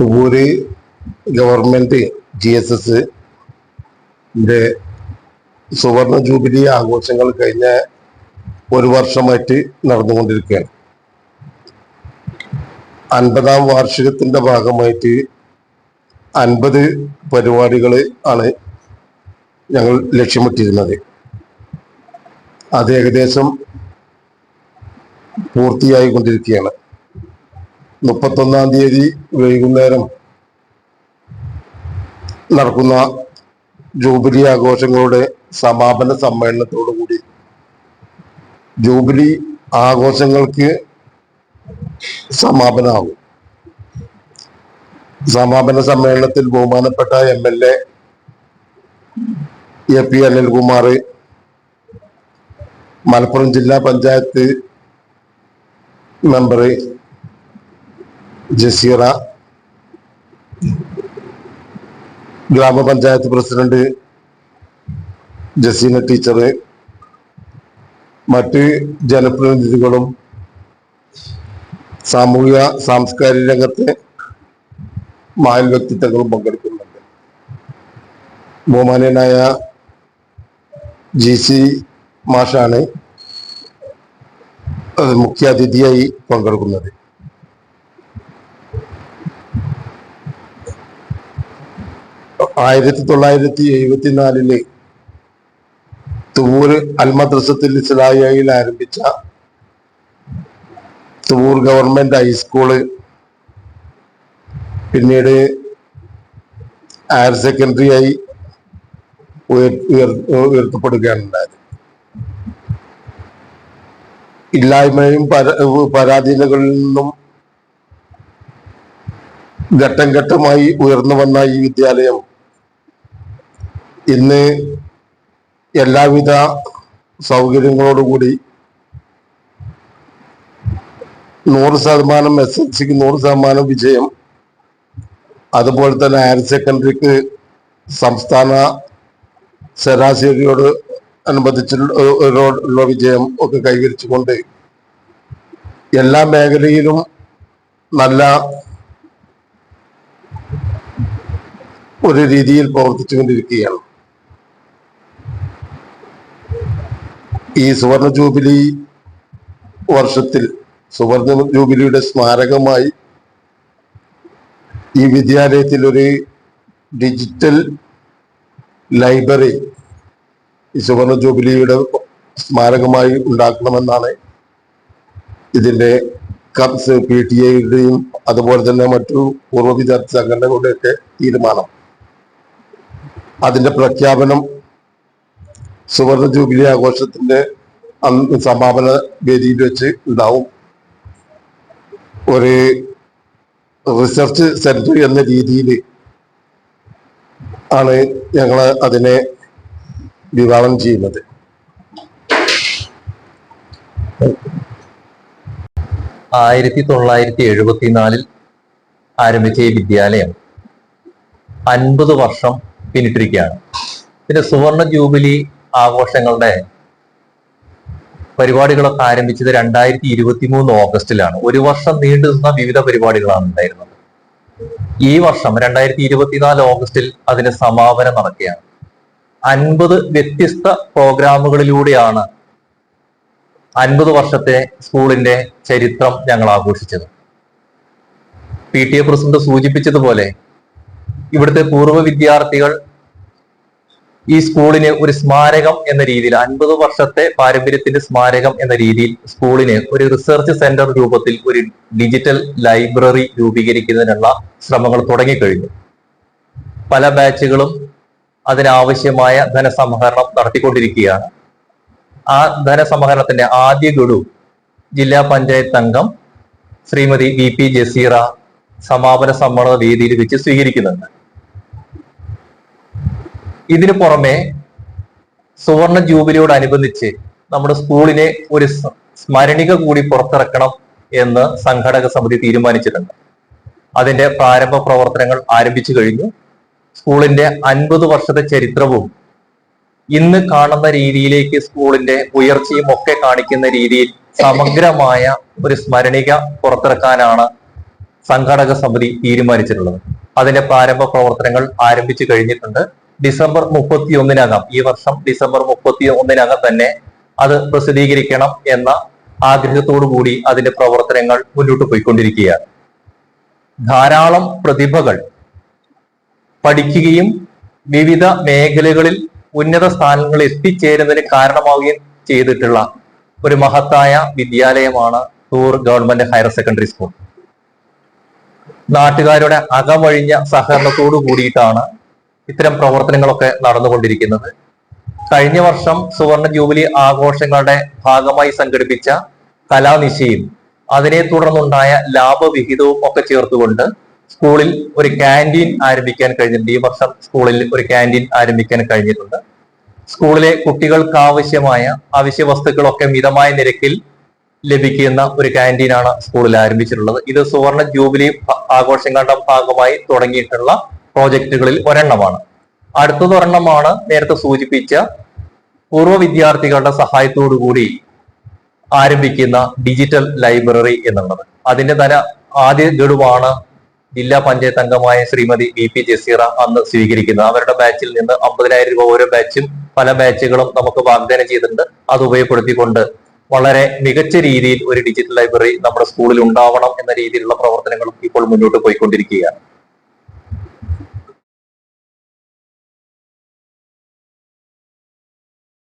Thuvvur government G S S സുവർണ jubilee ആഘോഷങ്ങൾ കഴിഞ്ഞ ഒരു വർഷമായിട്ട് നടന്നുകൊണ്ടിരിക്കുകയാണ്. അൻപതാം വാർഷികത്തിന്റെ ഭാഗമായിട്ട് അൻപത് പരിപാടികൾ ആണ് ഞങ്ങൾ ലക്ഷ്യമിട്ടിരുന്നത്. അത് ഏകദേശം പൂർത്തിയായിക്കൊണ്ടിരിക്കുകയാണ്. മുപ്പത്തൊന്നാം തീയതി വൈകുന്നേരം നടക്കുന്ന ജൂബിലി ആഘോഷങ്ങളുടെ സമാപന സമ്മേളനത്തോടു കൂടി ജൂബിലി ആഘോഷങ്ങൾക്ക് സമാപനമാകും സമാപന സമ്മേളനത്തിൽ ബഹുമാനപ്പെട്ട M L A A P Anilkumar Malappuram ജില്ലാ പഞ്ചായത്ത് മെമ്പർ ജസീറ ഗ്രാമപഞ്ചായത്ത് പ്രസിഡന്റ് ജസീന ടീച്ചർ മറ്റ് ജനപ്രതിനിധികളും സാമൂഹിക സാംസ്കാരിക രംഗത്തെ മഹൽ വ്യക്തിത്വങ്ങളും പങ്കെടുക്കുന്നുണ്ട്. ബഹുമാനീയനായ ജി സി മാഷാണ് മുഖ്യാതിഥിയായി പങ്കെടുക്കുന്നത്. ആയിരത്തി തൊള്ളായിരത്തി എഴുപത്തിനാലിൽ തുവൂർ അൽമദ്രസത്തിൽ ഇസ്ലായിയിൽ ആരംഭിച്ച തുവൂർ ഗവൺമെന്റ് ഹൈസ്കൂൾ പിന്നീട് ഹയർ സെക്കൻഡറി ആയി ഉയർ ഉയർ ഉയർത്തപ്പെടുകയാണ് ഉണ്ടായത് ഇല്ലായ്മയും പരാധീനകളിൽ നിന്നും ഘട്ടം ഘട്ടമായി ഉയർന്നു വന്ന ഈ വിദ്യാലയം ഇന്ന് എല്ലാവിധ സൗകര്യങ്ങളോടുകൂടി നൂറ് ശതമാനം എസ് എൽ സിക്ക് നൂറ് ശതമാനം വിജയം അതുപോലെ തന്നെ ഹയർ സെക്കൻഡറിക്ക് സംസ്ഥാന ശരാശരിയോട് അനുബന്ധിച്ചുള്ള വിജയം ഒക്കെ കൈവരിച്ചുകൊണ്ട് എല്ലാ മേഖലയിലും നല്ല ഒരു രീതിയിൽ പ്രവർത്തിച്ചുകൊണ്ടിരിക്കുകയാണ്. ഈ സുവർണ ജൂബിലി വർഷത്തിൽ സുവർണ ജൂബിലിയുടെ സ്മാരകമായി ഈ വിദ്യാലയത്തിൽ ഒരു ഡിജിറ്റൽ ലൈബ്രറി ഈ സുവർണ ജൂബിലിയുടെ സ്മാരകമായി ഉണ്ടാക്കണമെന്നാണ് ഇതിന്റെ കപ്സ് പി ടി എയുടെയും അതുപോലെ തന്നെ മറ്റു പൂർവ വിദ്യാർത്ഥി സംഘടനകളുടെയൊക്കെ തീരുമാനം. അതിന്റെ പ്രഖ്യാപനം സുവർണ ജൂബിലി ആഘോഷത്തിന്റെ സമാപന വേദിയിൽ വെച്ച് ഉണ്ടാവും. ഒരു റിസർച്ച് സെന്റർ എന്ന രീതിയിൽ ആണ് ഞങ്ങൾ അതിനെ വിഭാവനം ചെയ്യുന്നത്. ആയിരത്തി തൊള്ളായിരത്തി എഴുപത്തിനാലിൽ ആരംഭിച്ച ഈ വിദ്യാലയം അൻപത് വർഷം പിന്നിട്ടിരിക്കുകയാണ്. പിന്നെ സുവർണ ജൂബിലി ആഘോഷങ്ങളുടെ പരിപാടികളൊക്കെ ആരംഭിച്ചത് രണ്ടായിരത്തി ഇരുപത്തി മൂന്ന് ഓഗസ്റ്റിലാണ്. ഒരു വർഷം നീണ്ടു നിന്ന വിവിധ പരിപാടികളാണ് ഉണ്ടായിരുന്നത്. ഈ വർഷം രണ്ടായിരത്തി ഇരുപത്തിനാല് ഓഗസ്റ്റിൽ അതിന് സമാപനം നടക്കുകയാണ്. അൻപത് വ്യത്യസ്ത പ്രോഗ്രാമുകളിലൂടെയാണ് അൻപത് വർഷത്തെ സ്കൂളിന്റെ ചരിത്രം ഞങ്ങൾ ആഘോഷിച്ചത്. പി ടി എ പ്രസിഡന്റ് സൂചിപ്പിച്ചതുപോലെ ഇവിടുത്തെ പൂർവ വിദ്യാർത്ഥികൾ ഈ സ്കൂളിന് ഒരു സ്മാരകം എന്ന രീതിയിൽ അൻപത് വർഷത്തെ പാരമ്പര്യത്തിന്റെ സ്മാരകം എന്ന രീതിയിൽ സ്കൂളിന് ഒരു റിസർച്ച് സെന്റർ രൂപത്തിൽ ഒരു ഡിജിറ്റൽ ലൈബ്രറി രൂപീകരിക്കുന്നതിനുള്ള ശ്രമങ്ങൾ തുടങ്ങിക്കഴിഞ്ഞു. പല ബാച്ചുകളും അതിനാവശ്യമായ ധനസമാഹരണം നടത്തിക്കൊണ്ടിരിക്കുകയാണ്. ആ ധനസമാഹരണത്തിന്റെ ആദ്യ ഗഡു ജില്ലാ പഞ്ചായത്ത് അംഗം ശ്രീമതി വി പി ജസീറ സമാപന സമ്മേളന വേദിയിൽ വെച്ച് സ്വീകരിക്കുന്നുണ്ട്. ഇതിനു പുറമെ സുവർണ ജൂബിലിയോടനുബന്ധിച്ച് നമ്മുടെ സ്കൂളിനെ ഒരു സ്മരണിക കൂടി പുറത്തിറക്കണം എന്ന് സംഘടക സമിതി തീരുമാനിച്ചിട്ടുണ്ട്. അതിന്റെ പ്രാരംഭ പ്രവർത്തനങ്ങൾ ആരംഭിച്ചു കഴിഞ്ഞു. സ്കൂളിന്റെ അൻപത് വർഷത്തെ ചരിത്രവും ഇന്ന് കാണുന്ന രീതിയിലേക്ക് സ്കൂളിന്റെ ഉയർച്ചയും ഒക്കെ കാണിക്കുന്ന രീതിയിൽ സമഗ്രമായ ഒരു സ്മരണിക പുറത്തിറക്കാനാണ് സംഘടക സമിതി തീരുമാനിച്ചിട്ടുള്ളത്. അതിന്റെ പ്രാരംഭ പ്രവർത്തനങ്ങൾ ആരംഭിച്ചു കഴിഞ്ഞിട്ടുണ്ട്. ഡിസംബർ മുപ്പത്തി ഒന്നിനകം ഈ വർഷം ഡിസംബർ മുപ്പത്തി ഒന്നിനകം തന്നെ അത് പ്രസിദ്ധീകരിക്കണം എന്ന ആഗ്രഹത്തോടു കൂടി അതിന്റെ പ്രവർത്തനങ്ങൾ മുന്നോട്ട് പോയിക്കൊണ്ടിരിക്കുകയാണ്. ധാരാളം പ്രതിഭകൾ പഠിക്കുകയും വിവിധ മേഖലകളിൽ ഉന്നത സ്ഥാനങ്ങളിൽ എത്തിച്ചേരുന്നതിന് കാരണമാവുകയും ചെയ്തിട്ടുള്ള ഒരു മഹത്തായ വിദ്യാലയമാണ് ടൂർ ഗവൺമെന്റ് ഹയർ സെക്കൻഡറി സ്കൂൾ. നാട്ടുകാരുടെ അകമഴിഞ്ഞ സഹകരണത്തോടു കൂടിയിട്ടാണ് ഇത്തരം പ്രവർത്തനങ്ങളൊക്കെ നടന്നുകൊണ്ടിരിക്കുന്നത്. കഴിഞ്ഞ വർഷം സുവർണ ജൂബിലി ആഘോഷങ്ങളുടെ ഭാഗമായി സംഘടിപ്പിച്ച കലാനിശയും അതിനെ തുടർന്നുണ്ടായ ലാഭവിഹിതവും ഒക്കെ ചേർത്തുകൊണ്ട് സ്കൂളിൽ ഒരു ക്യാന്റീൻ ആരംഭിക്കാൻ കഴിഞ്ഞിട്ടുണ്ട്. ഈ വർഷം സ്കൂളിൽ ഒരു ക്യാന്റീൻ ആരംഭിക്കാൻ കഴിഞ്ഞിട്ടുണ്ട്. സ്കൂളിലെ കുട്ടികൾക്ക് ആവശ്യമായ അവശ്യ വസ്തുക്കളൊക്കെ മിതമായ നിരക്കിൽ ലഭിക്കുന്ന ഒരു ക്യാന്റീനാണ് സ്കൂളിൽ ആരംഭിച്ചിട്ടുള്ളത്. ഇത് സുവർണ ജൂബിലി ആഘോഷങ്ങളുടെ ഭാഗമായി തുടങ്ങിയിട്ടുള്ള പ്രോജക്റ്റുകളിൽ ഒരെണ്ണമാണ്. അടുത്തത് ഒരെണ്ണമാണ് നേരത്തെ സൂചിപ്പിച്ച പൂർവ വിദ്യാർത്ഥികളുടെ സഹായത്തോടു കൂടി ആരംഭിക്കുന്ന ഡിജിറ്റൽ ലൈബ്രറി എന്നുള്ളത്. അതിന്റെ തന്നെ ആദ്യ ഗഡുവാണ് ജില്ലാ പഞ്ചായത്ത് അംഗമായ ശ്രീമതി വി പി ജസീറ അന്ന് സ്വീകരിക്കുന്നത്. അവരുടെ ബാച്ചിൽ നിന്ന് അമ്പതിനായിരം രൂപ ഓരോ ബാച്ചും പല ബാച്ചുകളും നമുക്ക് വാഗ്ദാനം ചെയ്തിട്ടുണ്ട്. അത് ഉപയോഗപ്പെടുത്തിക്കൊണ്ട് വളരെ മികച്ച രീതിയിൽ ഒരു ഡിജിറ്റൽ ലൈബ്രറി നമ്മുടെ സ്കൂളിൽ ഉണ്ടാവണം എന്ന രീതിയിലുള്ള പ്രവർത്തനങ്ങളും ഇപ്പോൾ മുന്നോട്ട് പോയിക്കൊണ്ടിരിക്കുകയാണ്.